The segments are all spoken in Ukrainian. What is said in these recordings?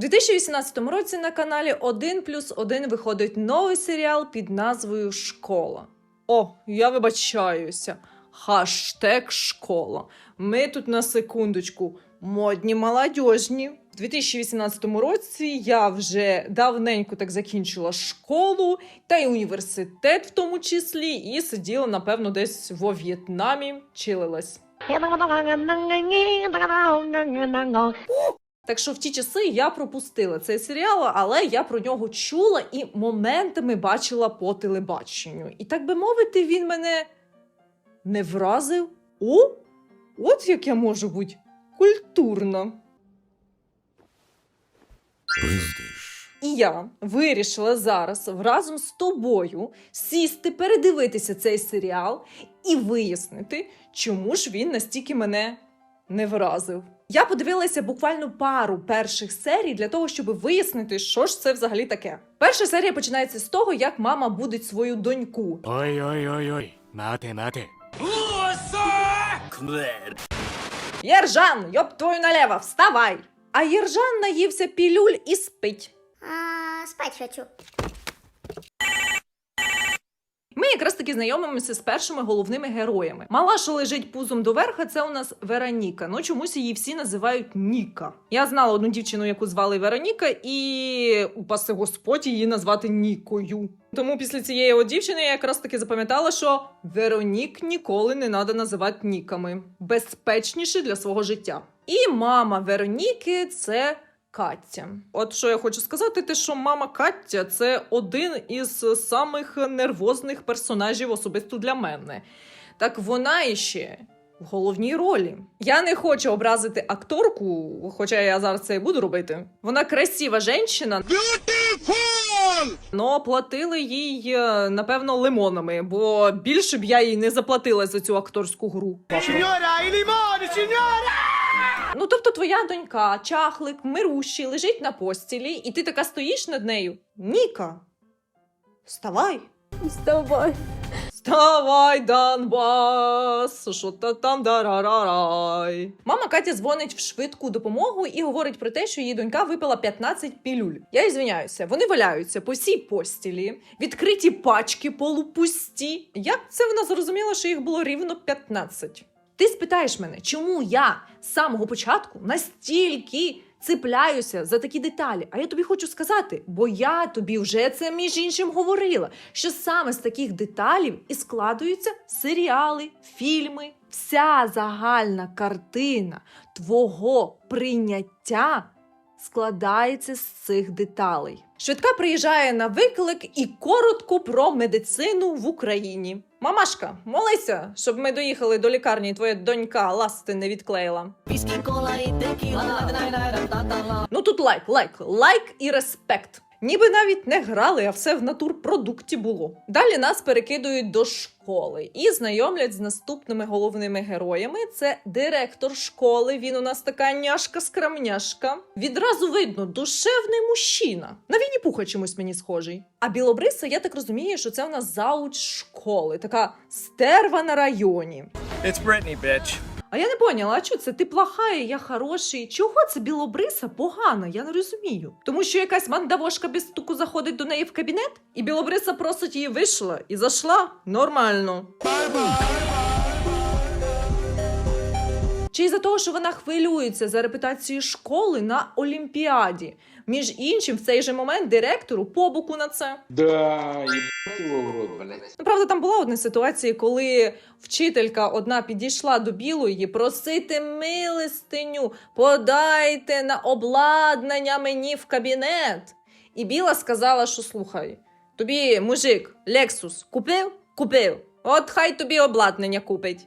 У 2018 році на каналі 1 плюс 1 виходить новий серіал під назвою Школа. О, я вибачаюся. Хаштег школа. Ми тут на секундочку модні молодіжні. У 2018 році я вже давненько так закінчила школу та й університет, в тому числі, і сиділа, напевно, десь во В'єтнамі, чилилась. Так що в ті часи я пропустила цей серіал, але я про нього чула і моментами бачила по телебаченню. І так би мовити, він мене не вразив. О, от як я можу бути культурна. Пиздиш. І я вирішила зараз разом з тобою сісти, передивитися цей серіал і вияснити, чому ж він настільки мене не вразив. Я подивилася буквально пару перших серій для того, щоб вияснити, що ж це взагалі таке. Перша серія починається з того, як мама будить свою доньку. Ой-ой-ой-ой. Мате, мате. Єржан, йоп твою налево, вставай! А Єржан наївся пілюль і спить. А, спать хочу. Ми якраз таки знайомимося з першими головними героями. Мала, що лежить пузом до верха, це у нас Вероніка. Ну чомусь її всі називають Ніка. Я знала одну дівчину, яку звали Вероніка, і упаси Господь її назвати Нікою. Тому після цієї от дівчини я якраз таки запам'ятала, що Веронік ніколи не треба називати ніками. Безпечніше для свого життя. І мама Вероніки це Каття. От що я хочу сказати, те, що мама Каття це один із самих нервозних персонажів особисто для мене. Так вона іще в головній ролі. Я не хочу образити акторку, хоча я зараз це і буду робити. Вона красива жінка. Но платили їй, е, напевно, лимонами, бо більше б я їй не заплатила за цю акторську гру. Ну, тобто, твоя донька, чахлик, мирущий, лежить на постілі, і ти така стоїш над нею. Ніка, вставай. Вставай. Вставай, Донбас, що та там дарарарай. Мама Катя дзвонить в швидку допомогу і говорить про те, що її донька випила 15 пілюль. Я ізвиняюся, вони валяються по всій постілі, відкриті пачки полупусті. Як це вона зрозуміла, що їх було рівно 15? Ти спитаєш мене, чому я з самого початку настільки цепляюся за такі деталі? А я тобі хочу сказати, бо я тобі вже це між іншим говорила, що саме з таких деталів і складуються серіали, фільми, вся загальна картина твого прийняття складається з цих деталей. Швидка приїжджає на виклик і коротко про медицину в Україні. Мамашка, молися, щоб ми доїхали до лікарні, і твоя донька ласти не відклеїла. Ну тут лайк, лайк, лайк і респект. Ніби навіть не грали, а все в натурпродукті було. Далі нас перекидують до школи і знайомлять з наступними головними героями. Це директор школи. Він у нас така няшка-скрамняшка. Відразу видно, душевний мужчина. На Вінні Пуха чимось мені схожий. А білобриса, я так розумію, що це у нас зауч школи, така стерва на районі. It's Britney, bitch. А я не поняла, а що це ти плоха, і я хороший. Чого це білобриса погана? Я не розумію. Тому що якась мандавошка без стуку заходить до неї в кабінет, і білобриса просить її вийшла і зайшла нормально. Чи із-за того, що вона хвилюється за репутацію школи на Олімпіаді. Між іншим, в цей же момент директору по боку на це. Да, блядь. Ну, правда, там була одна ситуація, коли вчителька одна підійшла до білої просити милостиню, подайте на обладнання мені в кабінет. І біла сказала, що слухай, тобі мужик Лексус купив? Купив. От хай тобі обладнання купить.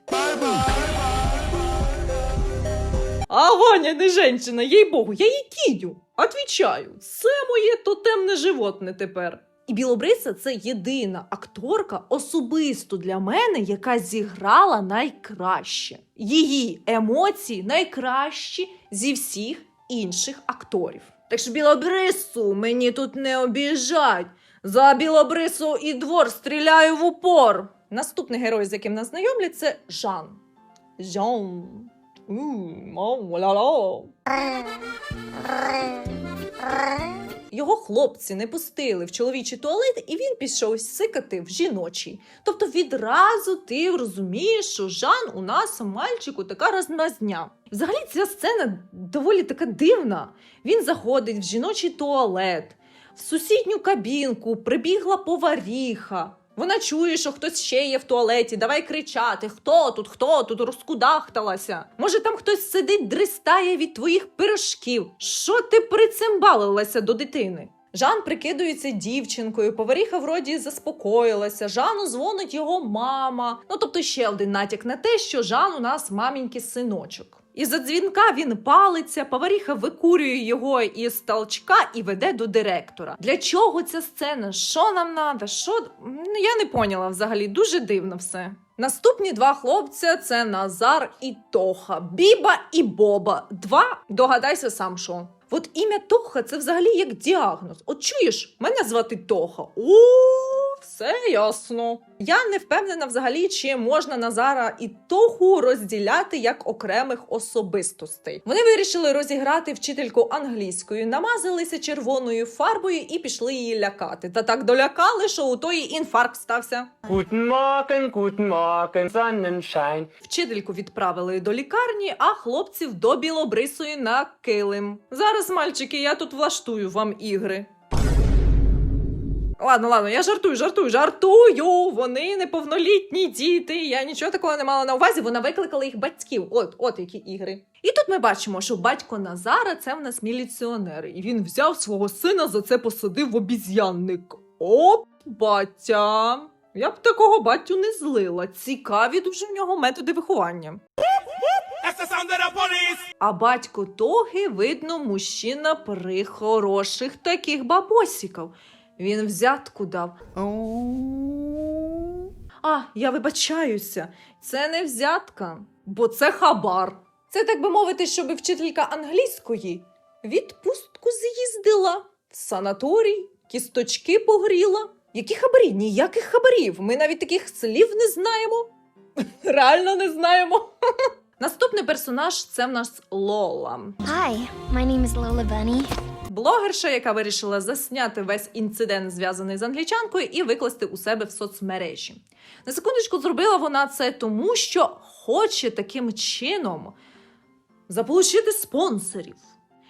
А Гоня не женщина, їй богу, я їй кідю. Отвічаю, це моє тотемне животне тепер. І Білобриса це єдина акторка особисто для мене, яка зіграла найкраще. Її емоції найкращі зі всіх інших акторів. Так що білобрису мені тут не обіжать. За білобрису і двор стріляю в упор. Наступний герой, з яким нас знайомлять, це Жан. Жан. М, мау, ла-ла. його хлопці не пустили в чоловічий туалет, і він пішов сикати в жіночий. Тобто відразу ти розумієш, що Жан у нас мальчику така розмазня. Взагалі ця сцена доволі така дивна. Він заходить в жіночий туалет, в сусідню кабінку прибігла поваріха. Вона чує, що хтось ще є в туалеті. Давай кричати: хто тут, хто тут розкудахталася. Може, там хтось сидить, дристає від твоїх пирожків. Що ти прицимбалилася до дитини? Жан прикидується дівчинкою, поваріха вроді заспокоїлася. Жану дзвонить його мама. Ну тобто ще один натяк на те, що Жан у нас мамінький синочок. І за дзвінка він палиться, поваріха викурює його із толчка і веде до директора. Для чого ця сцена? Що нам надо? Що Ну, я не поняла взагалі. Дуже дивно все. Наступні два хлопця це Назар і Тоха, Біба і Боба. Два догадайся сам, що. От ім'я Тоха це взагалі як діагноз. От чуєш, мене звати Тоха. О, все ясно. Я не впевнена взагалі, чи можна Назара і Тоху розділяти як окремих особистостей. Вони вирішили розіграти вчительку англійської, намазалися червоною фарбою і пішли її лякати. Та так долякали, що у тої інфаркт стався. Guten Morgen, Sonnenschein. Вчительку відправили до лікарні, а хлопців до білобрисої на килим. Зараз, мальчики, я тут влаштую вам ігри. Ладно, ладно, я жартую, жартую, жартую. Вони неповнолітні діти. Я нічого такого не мала на увазі. Вона викликала їх батьків. От, от які ігри. І тут ми бачимо, що батько Назара це в нас міліціонер, і він взяв свого сина за це посадив в обіз'янник. Оп, батя. Я б такого батю не злила. Цікаві дуже в нього методи виховання. А батько Тоги, видно, мужчина при хороших таких бабосіків. Він взятку дав. А, я вибачаюся, це не взятка, бо це хабар. Це, так би мовити, щоб вчителька англійської відпустку з'їздила в санаторій, кісточки погріла. Які хабарі? Ніяких хабарів. Ми навіть таких слів не знаємо. Реально не знаємо. Наступний персонаж це в нас Лола. Hi, my name is Lola Bunny. Блогерша, яка вирішила засняти весь інцидент, зв'язаний з англічанкою, і викласти у себе в соцмережі. На секундочку зробила вона це тому, що хоче таким чином заполучити спонсорів.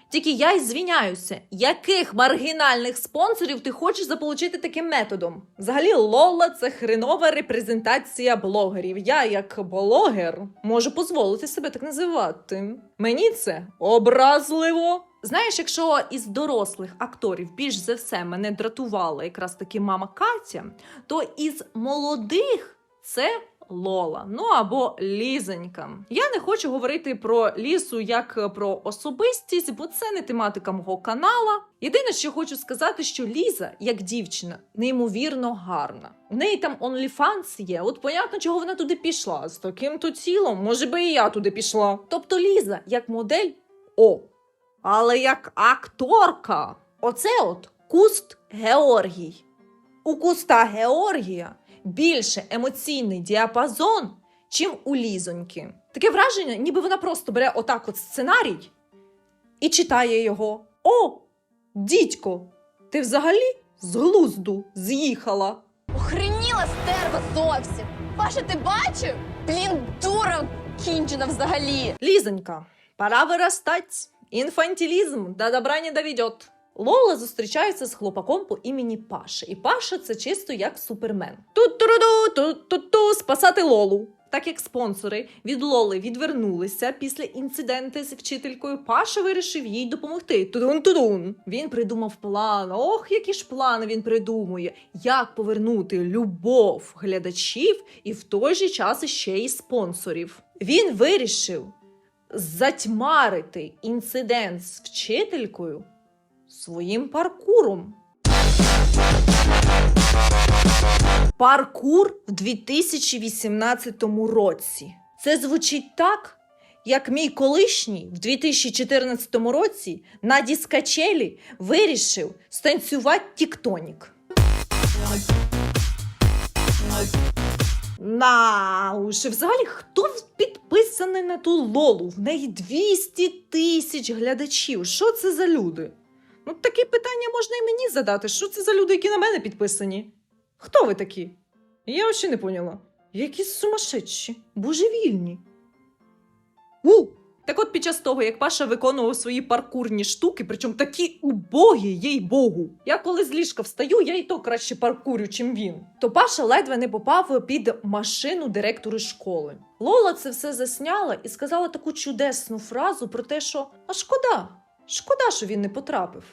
Тільки я й звіняюся, яких маргінальних спонсорів ти хочеш заполучити таким методом? Взагалі, Лола це хренова репрезентація блогерів. Я, як блогер, можу дозволити себе так називати. Мені це образливо. Знаєш, якщо із дорослих акторів більш за все мене дратувала якраз таки мама Катя, то із молодих це Лола, ну або Лізонька. Я не хочу говорити про лісу як про особистість, бо це не тематика мого канала. Єдине, що хочу сказати, що Ліза, як дівчина, неймовірно гарна. У неї там OnlyFans є. От понятно, чого вона туди пішла. З таким то тілом, може би і я туди пішла. Тобто Ліза, як модель, о. Але як акторка, оце от куст Георгій. У куста Георгія більше емоційний діапазон, чим у лізоньки. Таке враження, ніби вона просто бере отак от сценарій і читає його. О, дідько, ти взагалі з глузду з'їхала. Охреніла стерва зовсім. Паша, ти бачив? Блін, дура кінчена взагалі. Лізонька, пора виростать. Інфантилізм до добра не доведет. Лола зустрічається з хлопаком по імені Паша, і Паша це чисто як супермен. Тут-ту-ду, тут-ту-ту, спасати Лолу. Так як спонсори від Лоли відвернулися після інциденту з вчителькою, Паша вирішив їй допомогти. Тудун-тудун. Він придумав план. Ох, які ж плани він придумує, як повернути любов глядачів і в той же час ще й спонсорів. Він вирішив затьмарити інцидент з вчителькою своїм паркуром. Паркур в 2018 році. Це звучить так, як мій колишній в 2014 році на діскачелі вирішив станцювати тіктонік. На уж взагалі хто підписаний на ту лолу? В неї 200 тисяч глядачів. Що це за люди? Ну, такі питання можна і мені задати. Що це за люди, які на мене підписані? Хто ви такі? Я взагалі не поняла. Якісь сумасшедші, божевільні. У! Так от під час того, як Паша виконував свої паркурні штуки, причому такі убогі, їй Богу. Я коли з ліжка встаю, я і то краще паркурю, чим він. То Паша ледве не попав під машину директору школи. Лола це все засняла і сказала таку чудесну фразу про те, що а шкода, шкода, що він не потрапив.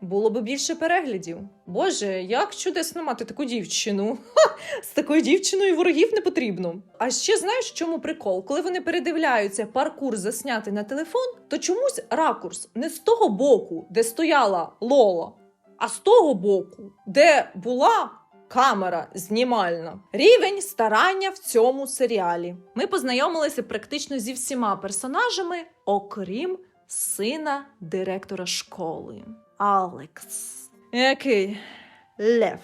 Було би більше переглядів. Боже, як чудесно мати таку дівчину. Ха! З такою дівчиною ворогів не потрібно. А ще знаєш, в чому прикол? Коли вони передивляються паркур заснятий на телефон, то чомусь ракурс не з того боку, де стояла Лола, а з того боку, де була камера знімальна. Рівень старання в цьому серіалі. Ми познайомилися практично зі всіма персонажами, окрім сина директора школи. Алекс. Який? Лев.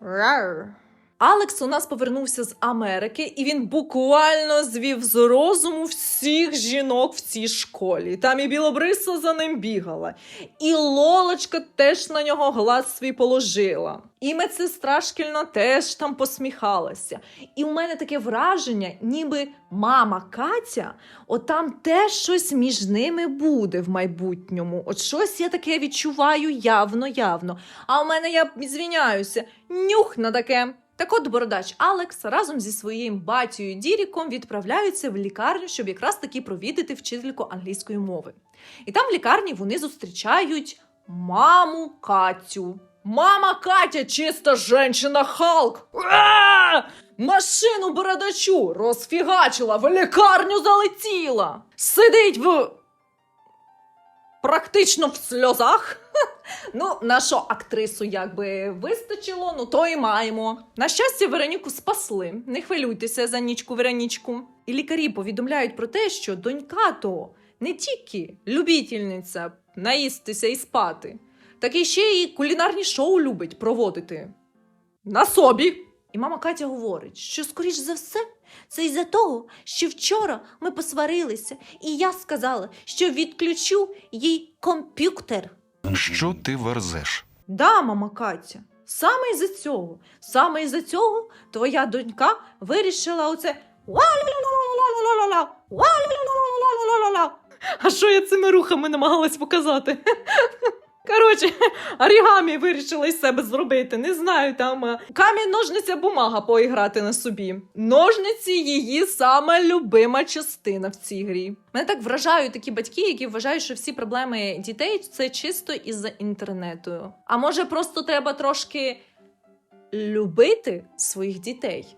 Рар. Алекс у нас повернувся з Америки, і він буквально звів з розуму всіх жінок в цій школі. Там і білобриса за ним бігала, і Лолочка теж на нього глаз свій положила. І медсестра шкільна теж там посміхалася. І у мене таке враження, ніби мама Катя, от там теж щось між ними буде в майбутньому. От щось я таке відчуваю явно-явно. А у мене я звіняюся, нюх на таке. Так от бородач Алекс разом зі своїм батькою Діріком відправляються в лікарню, щоб якраз таки провідати вчительку англійської мови. І там в лікарні вони зустрічають маму Катю. Мама Катя, чиста женщина Халк. Машину бородачу розфігачила, в лікарню залетіла. Сидить в. Практично в сльозах. Ну, нашу актрису якби вистачило, ну то і маємо. На щастя, Вероніку спасли. Не хвилюйтеся за нічку Веронічку. І лікарі повідомляють про те, що донька то не тільки любітельниця наїстися і спати, так і ще й кулінарні шоу любить проводити. На собі. І мама Катя говорить, що, скоріш за все, це із-за того, що вчора ми посварилися, і я сказала, що відключу їй комп'ютер. Що ти верзеш? Да, мама Катя. Саме із-за цього, саме із-за цього твоя донька вирішила оце. А що я цими рухами намагалась показати? Коротше, орігамі вирішила із себе зробити. Не знаю, там камінь, ножниця, бумага поіграти на собі. Ножниці її сама любима частина в цій грі. Мене так вражають такі батьки, які вважають, що всі проблеми дітей це чисто із-за інтернету. А може, просто треба трошки любити своїх дітей?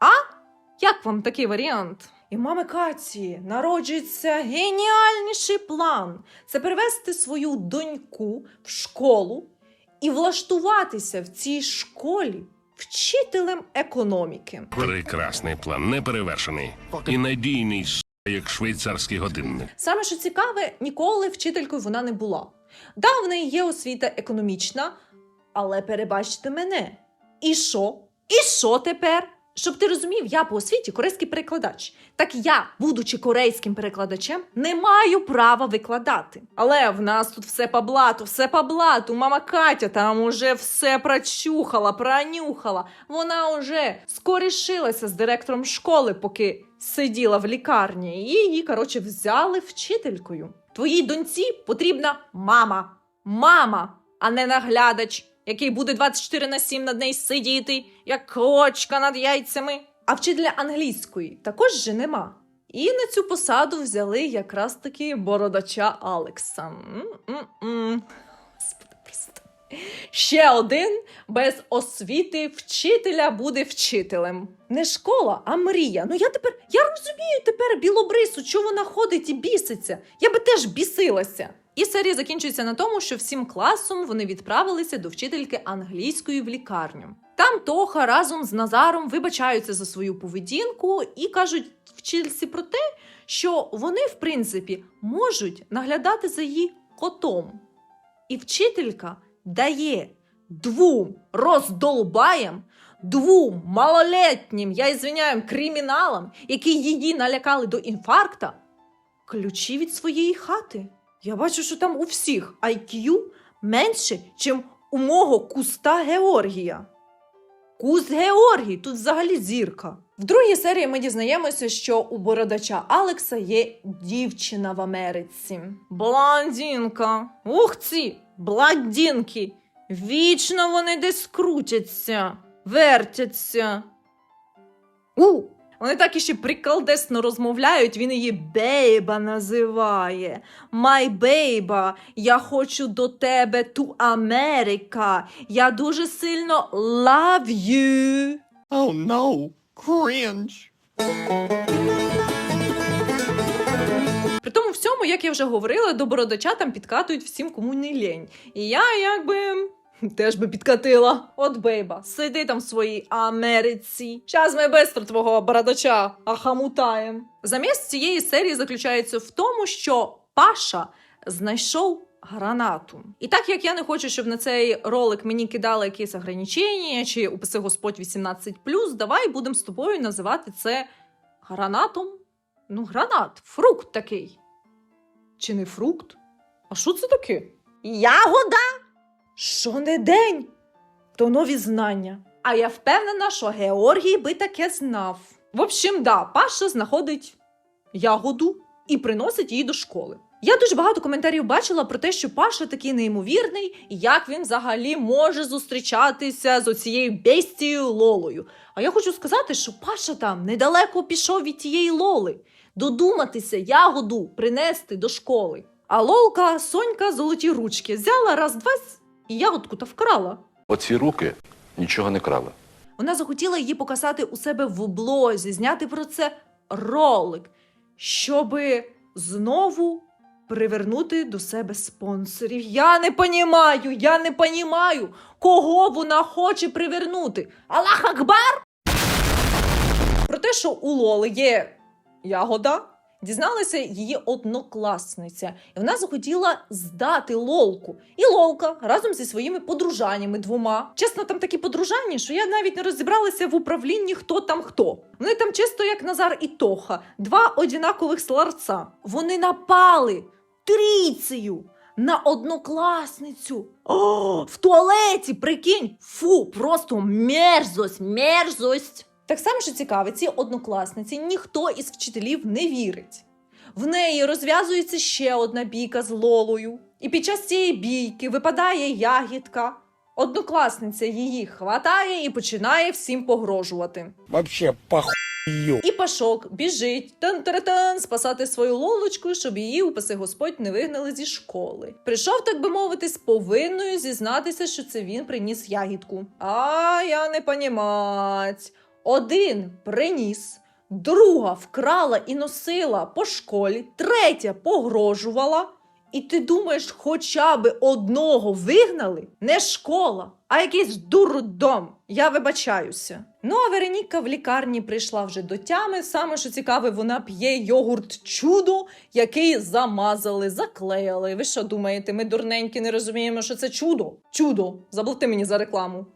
А? Як вам такий варіант? І мами Каті народжується геніальніший план це перевести свою доньку в школу і влаштуватися в цій школі вчителем економіки. Прекрасний план, неперевершений і надійний як швейцарський годинник. Саме що цікаве, ніколи вчителькою вона не була. Да, в неї є освіта економічна, але перебачте мене. І що? І що тепер? Щоб ти розумів, я по освіті корейський перекладач. Так я, будучи корейським перекладачем, не маю права викладати. Але в нас тут все по блату, все по блату. Мама Катя там уже все прочухала, пронюхала. Вона уже скорішилася з директором школи, поки сиділа в лікарні. І її, коротше, взяли вчителькою. Твоїй доньці потрібна мама. Мама, а не наглядач який буде 24 на 7 над нею сидіти, як кочка над яйцями. А вчителя англійської також же нема. І на цю посаду взяли якраз таки бородача Алекса. М-м-м. Господи, просто. Ще один без освіти вчителя буде вчителем. Не школа, а мрія. Ну я тепер я розумію тепер білобрису, що вона ходить і біситься. Я би теж бісилася. І серія закінчується на тому, що всім класом вони відправилися до вчительки англійської в лікарню. Там Тоха разом з Назаром вибачаються за свою поведінку і кажуть вчительці про те, що вони, в принципі, можуть наглядати за її котом. І вчителька дає двом роздолбаєм, двом малолетнім, я ізвиняю, криміналам, які її налякали до інфаркта, ключі від своєї хати. Я бачу, що там у всіх IQ менше, чим у мого куста Георгія. Куст Георгій, тут взагалі зірка. В другій серії ми дізнаємося, що у бородача Алекса є дівчина в Америці. Блондинка. Ух ці, бладінки. Вічно вони десь крутяться, вертяться. У, вони так іще приколдесно розмовляють, він її бейба називає. Май бейба, я хочу до тебе ту Америка. Я дуже сильно love you. Oh no! Cringe! При тому всьому, як я вже говорила, до бородача там підкатують всім, кому не лень. І я якби. Теж би підкатила. От бейба, сиди там в своїй Америці. Щас ми бистро твого бородача ахамутаєм. Замість цієї серії заключається в тому, що Паша знайшов гранату. І так як я не хочу, щоб на цей ролик мені кидали якісь ограничення, чи упаси Господь 18+, давай будемо з тобою називати це гранатом. Ну, гранат, фрукт такий. Чи не фрукт? А що це таке? Ягода? Що не день? То нові знання. А я впевнена, що Георгій би таке знав. В общем, да, Паша знаходить ягоду і приносить її до школи. Я дуже багато коментарів бачила про те, що Паша такий неймовірний, і як він взагалі може зустрічатися з оцією бестією Лолою. А я хочу сказати, що Паша там недалеко пішов від тієї Лоли. Додуматися ягоду принести до школи. А Лолка, Сонька, золоті ручки, взяла раз-два і ягодку та вкрала. Оці руки нічого не крали. Вона захотіла її показати у себе в блозі, зняти про це ролик, щоби знову привернути до себе спонсорів. Я не понімаю, я не понімаю, кого вона хоче привернути. Аллах Акбар! Про те, що у Лоли є ягода, дізналася її однокласниця, і вона захотіла здати лолку. І лолка разом зі своїми подружаннями двома. Чесно, там такі подружання, що я навіть не розібралася в управлінні, хто там хто. Вони там чисто як Назар і Тоха, два однакових сларца. Вони напали трійцею на однокласницю. О, в туалеті, прикинь, фу, просто мерзость, мерзость. Так само, що цікаве, ці однокласниці ніхто із вчителів не вірить. В неї розв'язується ще одна бійка з Лолою, і під час цієї бійки випадає ягідка. Однокласниця її хватає і починає всім погрожувати. Вообще похуй! І Пашок біжить тан-тара-тан, спасати свою лолочку, щоб її, упаси Господь, не вигнали зі школи. Прийшов, так би мовити, з повинною зізнатися, що це він приніс ягідку. А я не понімать. Один приніс, друга вкрала і носила по школі, третя погрожувала. І ти думаєш, хоча б одного вигнали? Не школа, а якийсь дурдом. Я вибачаюся. Ну а Вероніка в лікарні прийшла вже до тями. Саме що цікаве, вона п'є йогурт чудо, який замазали, заклеїли. Ви що думаєте, ми дурненькі не розуміємо, що це чудо? Чудо, заплати мені за рекламу.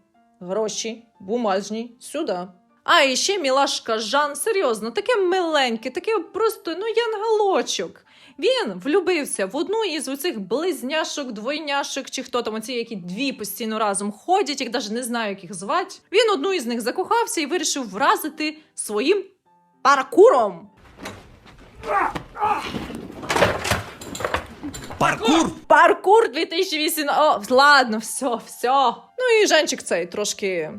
Гроші, бумажні, сюди. А і ще мілашка Жан, серйозно, таке миленьке, таке просто ну янголочок. Він влюбився в одну із оцих близняшок, двойняшок, чи хто там оці, які дві постійно разом ходять, їх навіть не знаю, як їх звати. Він одну із них закохався і вирішив вразити своїм паркуром. Паркур! Паркур 2008. О, ладно, все, все. Ну і Женчик цей трошки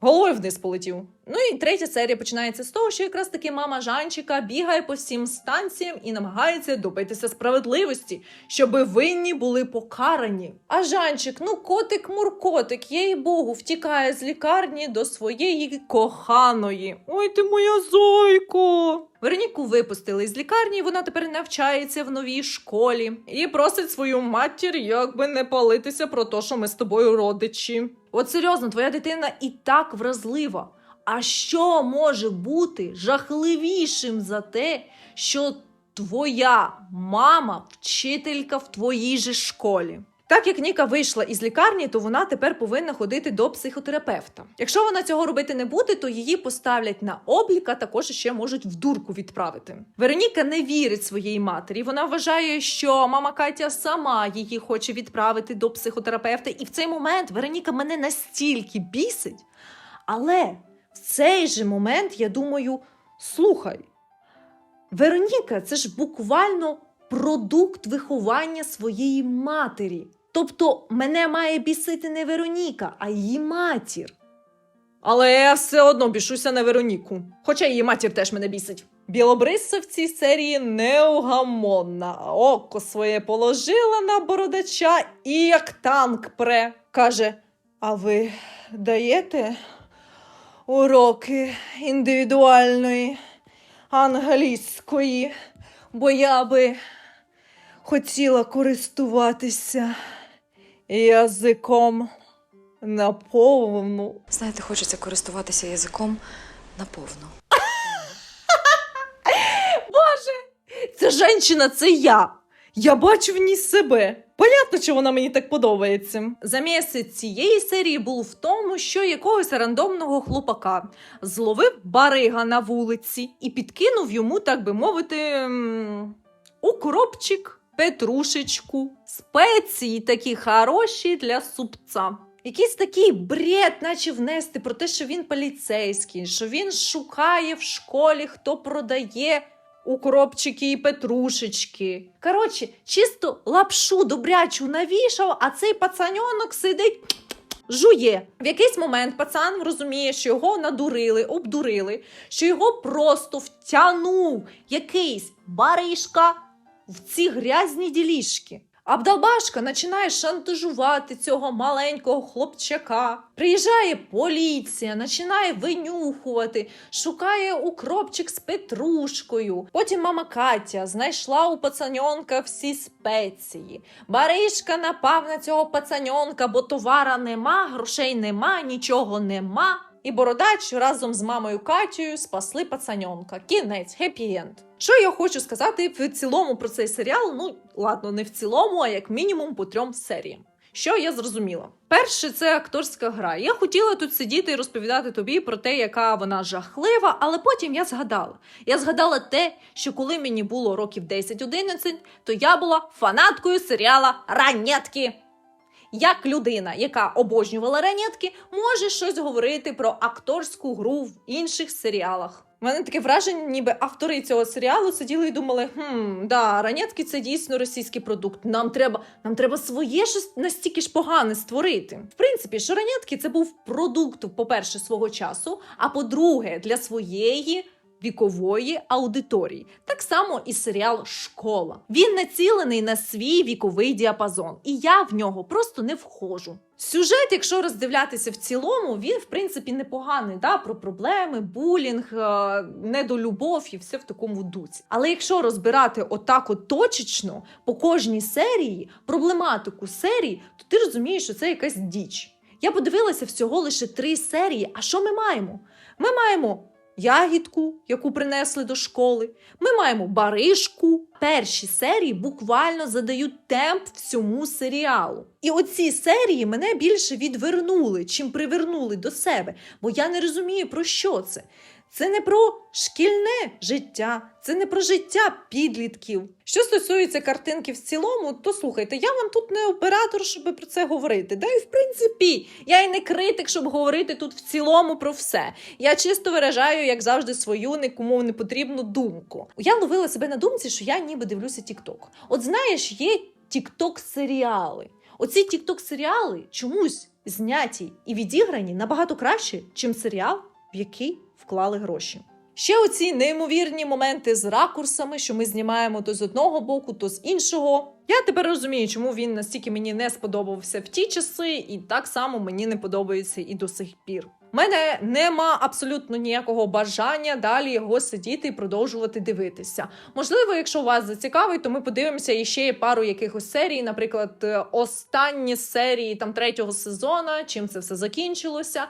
головою вниз полетів. Ну і третя серія починається з того, що якраз таки мама Жанчика бігає по всім станціям і намагається добитися справедливості, щоби винні були покарані. А Жанчик, ну котик муркотик, їй богу, втікає з лікарні до своєї коханої. Ой, ти моя зойко. Вероніку випустили з лікарні, вона тепер навчається в новій школі і просить свою матір, якби не палитися про те, що ми з тобою родичі. От серйозно, твоя дитина і так вразлива. А що може бути жахливішим за те, що твоя мама вчителька в твоїй же школі? Так як Ніка вийшла із лікарні, то вона тепер повинна ходити до психотерапевта. Якщо вона цього робити не буде, то її поставлять на облік, а також ще можуть в дурку відправити. Вероніка не вірить своїй матері. Вона вважає, що мама Катя сама її хоче відправити до психотерапевта. І в цей момент Вероніка мене настільки бісить. Але в цей же момент я думаю: слухай, Вероніка, це ж буквально продукт виховання своєї матері. Тобто мене має бісити не Вероніка, а її матір. Але я все одно бішуся на Вероніку. Хоча її матір теж мене бісить. Білобриса в цій серії неугамонна. Око своє положила на бородача і як танк пре. Каже: А ви даєте уроки індивідуальної англійської? Бо я би хотіла користуватися язиком наповну. Знаєте, хочеться користуватися язиком наповну. Боже, Ця жінка це я. Я бачу в ній себе. Понятно, що вона мені так подобається. Замість цієї серії був в тому, що якогось рандомного хлопака зловив барига на вулиці і підкинув йому, так би мовити, укропчик, петрушечку, спеції такі хороші для супця. Якийсь такий бред, наче внести про те, що він поліцейський, що він шукає в школі, хто продає укропчики і петрушечки. Коротше, чисто лапшу добрячу навішав, а цей пацаньонок сидить. Жує. В якийсь момент пацан розуміє, що його надурили, обдурили, що його просто втягнув якийсь баришка в ці грязні ділішки. Абдалбашка починає шантажувати цього маленького хлопчака. Приїжджає поліція, починає винюхувати, шукає укропчик з петрушкою. Потім мама Катя знайшла у пацаньонка всі спеції. Баришка напав на цього пацаньонка, бо товара нема, грошей нема, нічого нема. І бородач разом з мамою Катєю спасли пацаньонка. Кінець, хеппі-енд. Що я хочу сказати в цілому про цей серіал? Ну, ладно, не в цілому, а як мінімум по трьом серіям. Що я зрозуміла? Перше, це акторська гра. Я хотіла тут сидіти і розповідати тобі про те, яка вона жахлива, але потім я згадала. Я згадала те, що коли мені було років 10-11, то я була фанаткою серіала Ранетки. Як людина, яка обожнювала ранетки, може щось говорити про акторську гру в інших серіалах. У мене таке враження, ніби автори цього серіалу сиділи і думали: хм, да, ранетки це дійсно російський продукт. Нам треба, нам треба своє щось настільки ж погане створити. В принципі, що ранетки це був продукт, по-перше, свого часу, а по-друге, для своєї. Вікової аудиторії, так само і серіал Школа. Він націлений на свій віковий діапазон, і я в нього просто не вхожу. Сюжет, якщо роздивлятися в цілому, він в принципі непоганий. Да? Про проблеми, булінг, е, недолюбов і все в такому дусі. Але якщо розбирати отак от точечно по кожній серії проблематику серії, то ти розумієш, що це якась діч. Я подивилася всього лише три серії. А що ми маємо? Ми маємо ягідку, яку принесли до школи. Ми маємо баришку. Перші серії буквально задають темп всьому серіалу. І оці серії мене більше відвернули, чим привернули до себе, бо я не розумію, про що це. Це не про шкільне життя, це не про життя підлітків. Що стосується картинки в цілому, то слухайте, я вам тут не оператор, щоб про це говорити. Да і в принципі, я і не критик, щоб говорити тут в цілому про все. Я чисто виражаю, як завжди, свою нікому не потрібну думку. Я ловила себе на думці, що я ніби дивлюся Тік-Ток. От знаєш, є Тік-Ток-серіали. Оці Тік-Ток-серіали чомусь зняті і відіграні набагато краще, чим серіал, в який вклали гроші. Ще оці неймовірні моменти з ракурсами, що ми знімаємо то з одного боку, то з іншого. Я тепер розумію, чому він настільки мені не сподобався в ті часи, і так само мені не подобається і до сих пір. У мене нема абсолютно ніякого бажання далі його сидіти і продовжувати дивитися. Можливо, якщо вас зацікавить, то ми подивимося і ще пару якихось серій, наприклад, е, останні серії там третього сезону, чим це все закінчилося.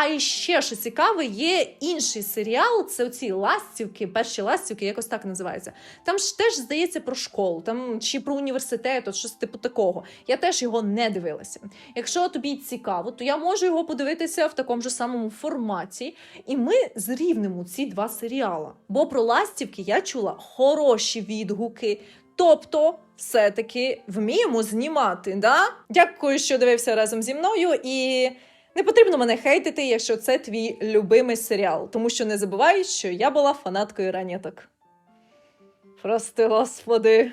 А іще, що цікаве, є інший серіал. Це оці ластівки, перші ластівки, якось так називається. Там ж теж здається про школу, там чи про університет, от щось типу такого. Я теж його не дивилася. Якщо тобі цікаво, то я можу його подивитися в такому ж самому форматі, і ми зрівнимо ці два серіала. Бо про ластівки я чула хороші відгуки. Тобто, все-таки вміємо знімати. Да? Дякую, що дивився разом зі мною. І не потрібно мене хейтити, якщо це твій любимий серіал. Тому що не забувай, що я була фанаткою раніток. Прости, господи.